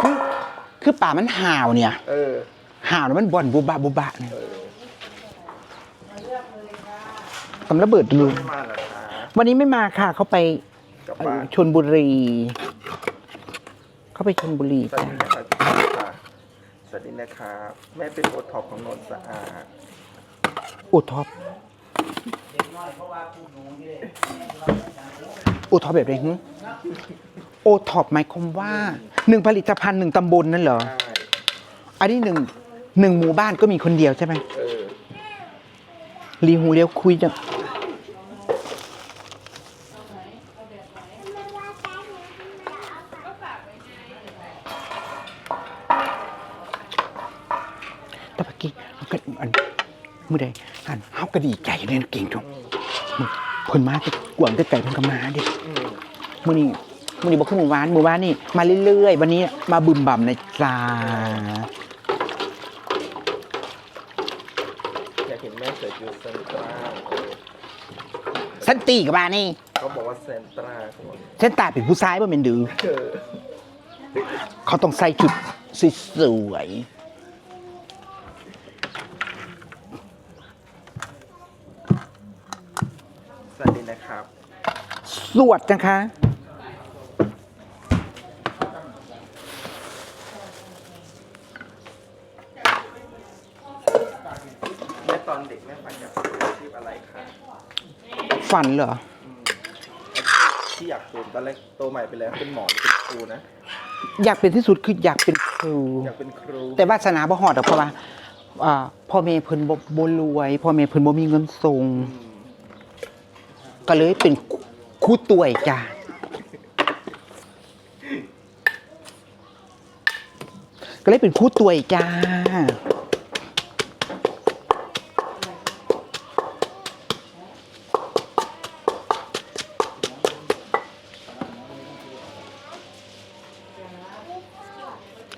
คือคือป่ามันห่าวเนี่ยเออห่าวแล้วมันบ่อนบุบะบุบะเนี่ยเออกำระเบิดรูไม่มาเหรอคะวันนี้ไม่มาค่ะเขาไปกลับเอ่บ้าอนชนบุรี เขาไปชนบุรีสวัสจ้ะดีนะครับสวัสดีนะครับแม่เป็นโอท็อปของนนท์สะอาดอุท็อปอุท็อปแบบไหนฮึโอ ท็อปหมายความว่าหนึ่งผลิตภัณฑ์หนึ่งตำบลนั่นเหรอ ใช่อันนี้หนึ่งหนึ่งหมู่บ้านก็มีคนเดียวใช่ไหมเออรีหูเรียวคุยจังแต่เมื่อกี้มันก็อันมือใดอันเฮาก็ดีใจเลยนะเก่งจังมึงเพิ่นมาแต่กวางแต่ไก่เพิ่นก็มาเดิอืมมื้อนี้ มื้อนี้บ่คือหมู่บ้านหมู่บ้านนี่มาเรื่อยๆ วันนี้มาบึมบ่ำนะจ้าอยากเห็นแม่ใส่ยูเซนตราเออสันติกับบ้านนี่เขาบอกว่าเซนตราคนเส้นตาเป็นผู้ชายบ่แม่นดือ เออเขาต้องใส่ชุดสวยสวัสดีนะครับ ๆสวดนะคะ ตอนเด็กแม่ฝันอยากเป็นอาชีพอะไรคะฝันเหรออาชีพที่อยากเป็นตอนแรกโตใหม่ไปแล้วเป็นหมอหรือเป็นครูนะ อยากเป็นที่สุดคืออยากเป็นครู อยากเป็นครู แต่วาสนาบ่ฮอดดอกเพราะว่าอ่าพ่อแม่เพิ่นบ่บ่รวยพ่อแม่เพิ่นบ่มีเงินส่งอืมก็เลยเป็นครูตัวยจ้าก็เลยเป็นครูตัวยจ้า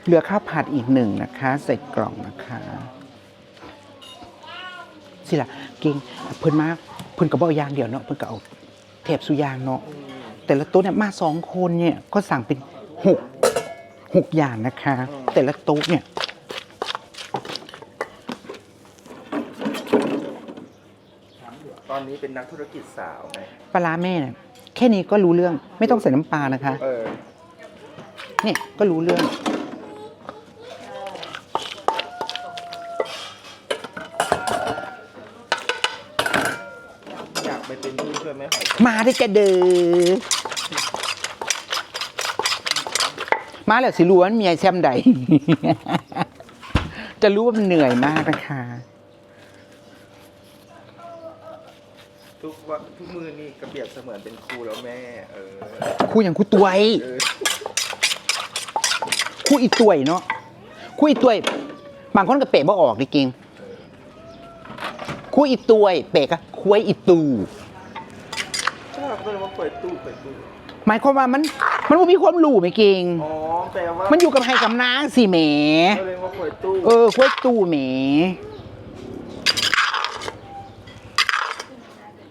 เหลือข้าวผัดอีกหนึ่งนะคะ ใส่กล่องนะคะสิล่ะเก่งเพิ่นมาเพิ่นก็บ่เอาอย่างเดียวเนาะเพิ่นก็เอาเทปสุอยางเนาะอืมแต่ละโต๊ะเนี่ยมาสองคนเนี่ยก็สั่งเป็นหกหกอย่างนะคะ แต่ละโต๊ะเนี่ยตอนนี้เป็นนักธุรกิจสาวไงปลาร้าแม่เนี่ยแค่นี้ก็รู้เรื่องไม่ต้องใส่น้ำปลานะคะเออเนี่ยก็รู้เรื่อง อยาก ไปเป็นผู้ช่วยแม่หอยมาได้จะเด้อมาแล้วสิรู้ว่าเมียแซมใด จะรู้ว่ามันเหนื่อยมากนะคะทุกวันทุกมือนี่กระเบียบเสมือนเป็นครูแล้วแม่ เออครูอย่างครูตัวย เออครูอีตัวยเนาะครูอีตัวย บางคนก็เปะบ่ออกดิเก่ง ครูอีตัวยเปะก็คุยอีตูชอบก็เลยว่าเปิดตู้เปิดตู้หมายความว่ามันมันบ่มีความรู้ไหมเก่งอ๋อแปลว่ามันอยู่กับใครกับนางสิแหมก็เลยว่าเปิดตู้เออคุยตู้แหม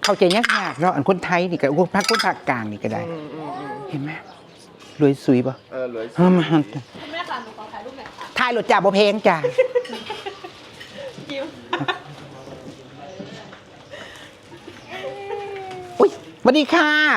เข้าใจยากๆเนาะอันคนไทยนี่ก็พวกภาคคนภาคกลางนี่ก็ได้ อืมอืมอืมเห็นไหมรวยสุยป่ะเออเลยเออมาแม่ค่ะหนูขอถ่ายรูปหน่อยค่ะถ่ายรถจ่าบ่เพลงจ้าคิว อุ้ยส วัสดีค่ะ